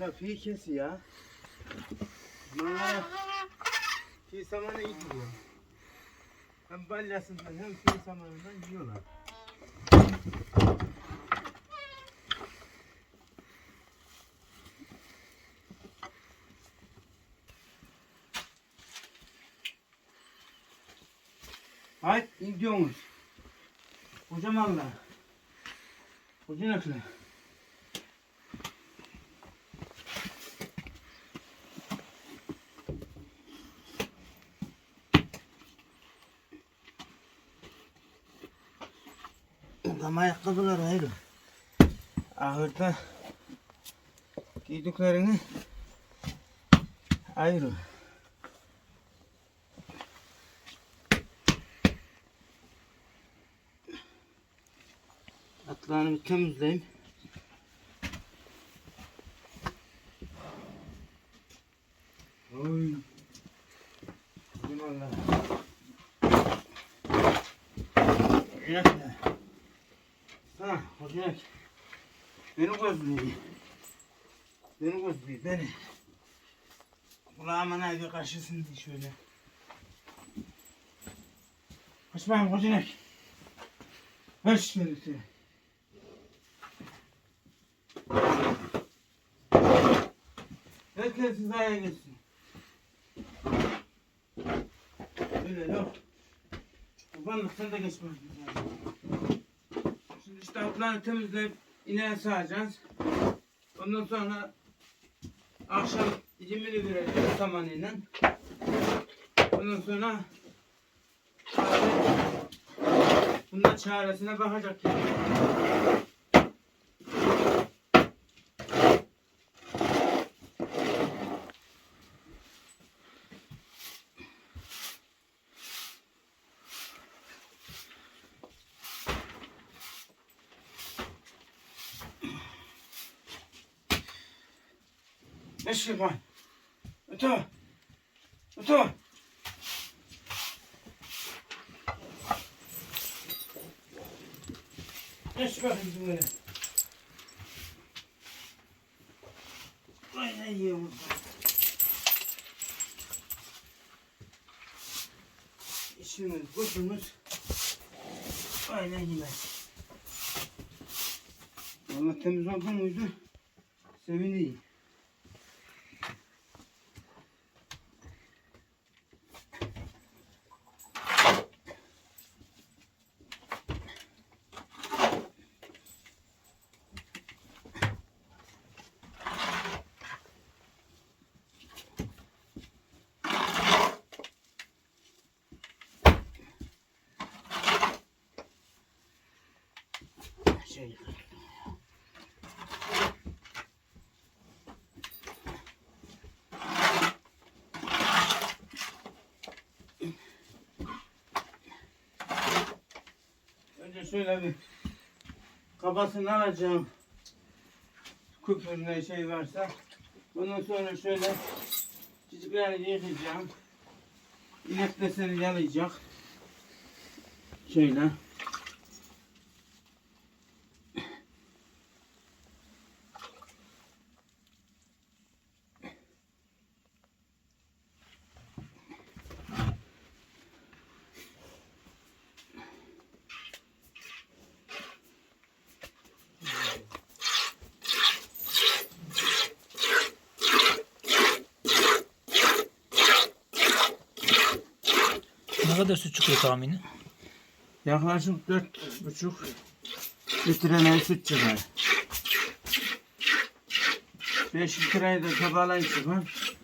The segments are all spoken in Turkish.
Na, Viechchen, ja. Fi samanı iyi gidiyor. Hem balyasından hem fi samanından yiyorlar. Haydi gidiyoruz. Kocamanlar. Kocanaklar. Ama ayakkabılar ayrı. Ahırda giydiklerini ayrı. Atlarını temizleyeyim. Oy. Yuvarlar. Yakla. Ha, hocam. Beni gözlüyor. Beni gözlüyor, beni. Kulağıma nerede karşısın diye şöyle. Kaç bakayım hocam. Kaç birisi. Herkes hizaya geçsin. Öyle yok. Kurbanlık sen de geçme. Altlarını temizleyip ineğe sağacağız. Ondan sonra akşam yemini vereceğiz samanıyla. Ondan sonra bundan çaresine bakacak yani. Eşli var. Öte. Öte. Eş bakayım bizim böyle. Ay ne yiyorum. İşimiz, kuşumuz. Aynen yemez. Valla temiz oldu muydu? Sevineyim. Şey. Önce şöyle bir kabasını alacağım. Küpür ne şey varsa. Ondan sonra şöyle ciciklerini yıkayacağım. İnek deseni yalayacak. Şöyle. Kadar süt çıkıyor tahmini? Yaklaşık dört buçuk litre süt çıkar. Beş litreyi de tabalayı çıkar.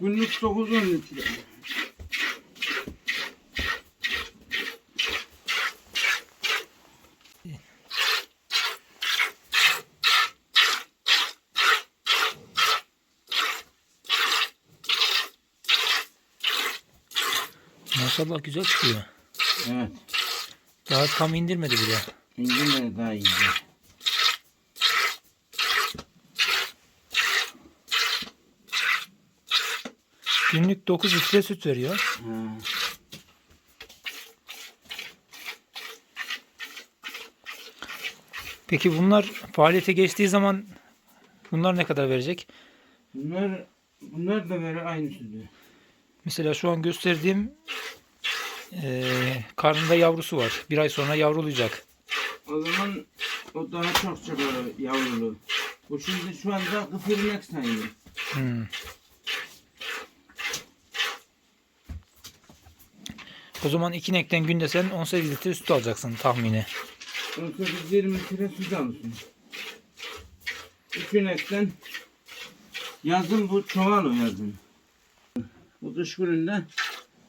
Günlük dokuz on litre. Maşallah güzel çıkıyor. Evet. Daha tam indirmedi bile. İncinleri daha iyi. Günlük 9 litre süt veriyor. Ha. Peki bunlar faaliyete geçtiği zaman bunlar ne kadar verecek? Bunlar bunlar da böyle aynı sütü. Mesela şu an gösterdiğim eee karnında yavrusu var. Bir ay sonra yavrulayacak. O zaman o daha çok çıkar yavrulu. Bu şimdi şu anda kıfırnak sayılır. Hmm. O zaman iki inekten günde sen 18 litre süt alacaksın tahmini. 18-20 litre süt alırsın. Üç inekten yazın bu çoğal o yazın. Bu kış gününde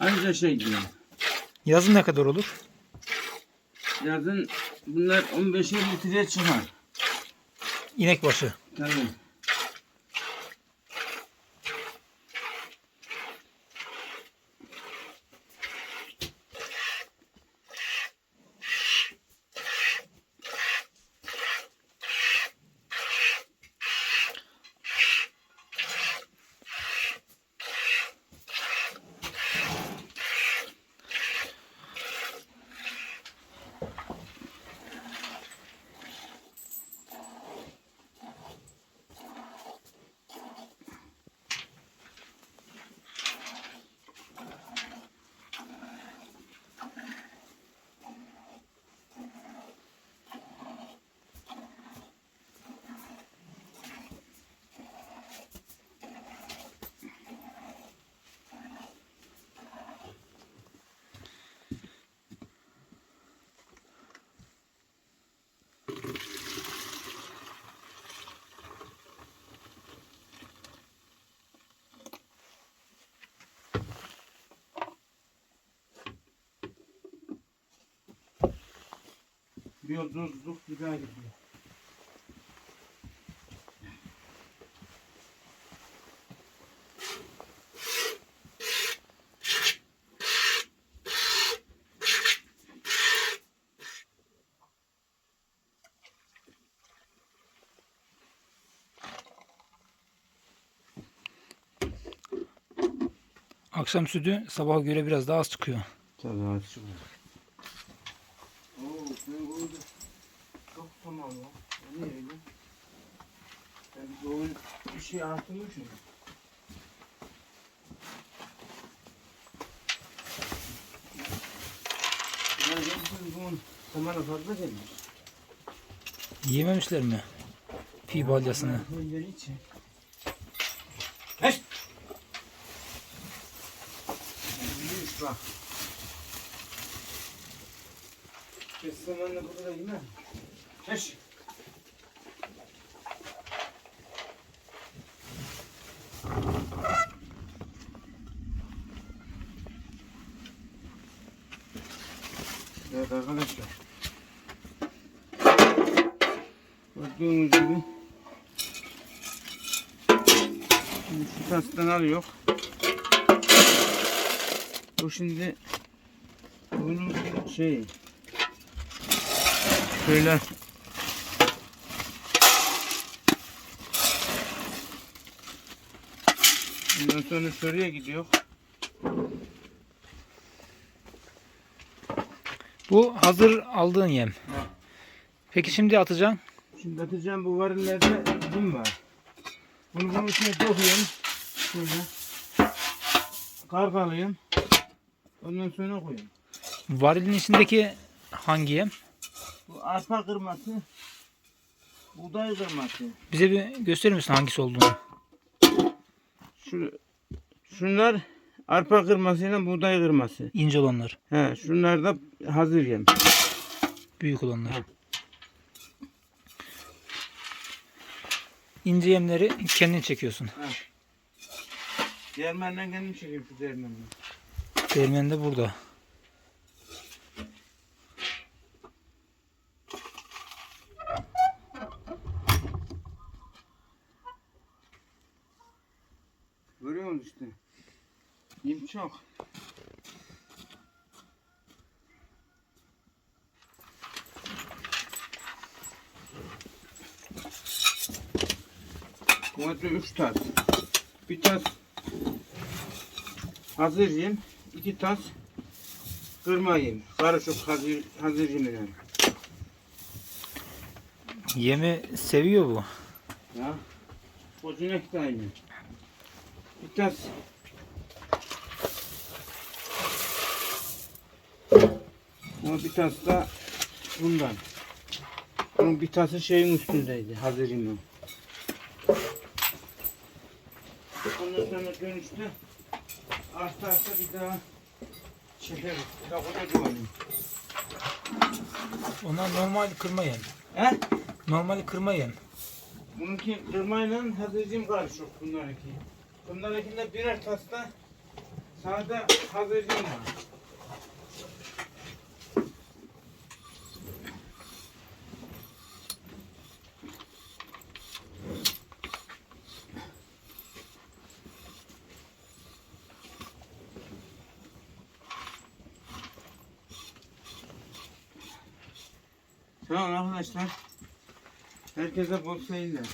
ayrıca şey diyor. Yazın ne kadar olur? Yazın bunlar 15'er litreye çıkar. İnek başı. Tabii. Bir yolculuk daha gidiyor. Akşam sütü sabaha göre biraz daha az çıkıyor. Tabii açık Oo, ben burada çok tamam ya. Ne öyle? Ben bir doğru bir şey atmışım. Ya yapsın bunun zamana fazla gelmiş. Yiyememişler mi? Pi balyasını. Önleri için. Heş! Büyük bak. Kes zamanla bu kadar yemem. Heş! Evet arkadaşlar. Gördüğünüz gibi Şimdi şu tastan alıyor. Bu şimdi bunun şey şöyle Ondan sonra şuraya gidiyor. Bu hazır aldığın yem. Peki şimdi atacaksın. Şimdi atacağım bu varillerde bizim var. Bunu bunun içine dokuyorum. Şöyle. Kargalayayım. Ondan sonra koyayım. Varilin içindeki hangi yem? Bu arpa kırması. Buğday kırması. Bize bir gösterir misin hangisi olduğunu? Şu, şunlar arpa kırmasıyla buğday kırması. İnce olanlar, He, şunlar da hazır yem. büyük olanlar. Hı. İnce yemleri kendin çekiyorsun. Değirmenden kendim çekeyim şu değirmenden. Değirmen de burada. Görüyor musun işte? Yem çok. Komple 3 tas. Bir tas hazır yem, iki tas kırma yem. Karışık hazır, hazır yem yani. Yemi seviyor bu. Ya. Kocunak da aynı. Bir tas Ama bir tas da bundan. Bunun bir tası şeyin üstündeydi. Hazır yemim. Ondan sonra dönüşte arta arta bir daha çekeriz. Koca güvenim. Onlar normal kırma yem. He? Normal kırma yem. Bununki kırmayla hazırcım karışık bunlarınki. Bunlarınkinde birer tasta sade hazırcım var. Tamam arkadaşlar. Herkese bol seyirler.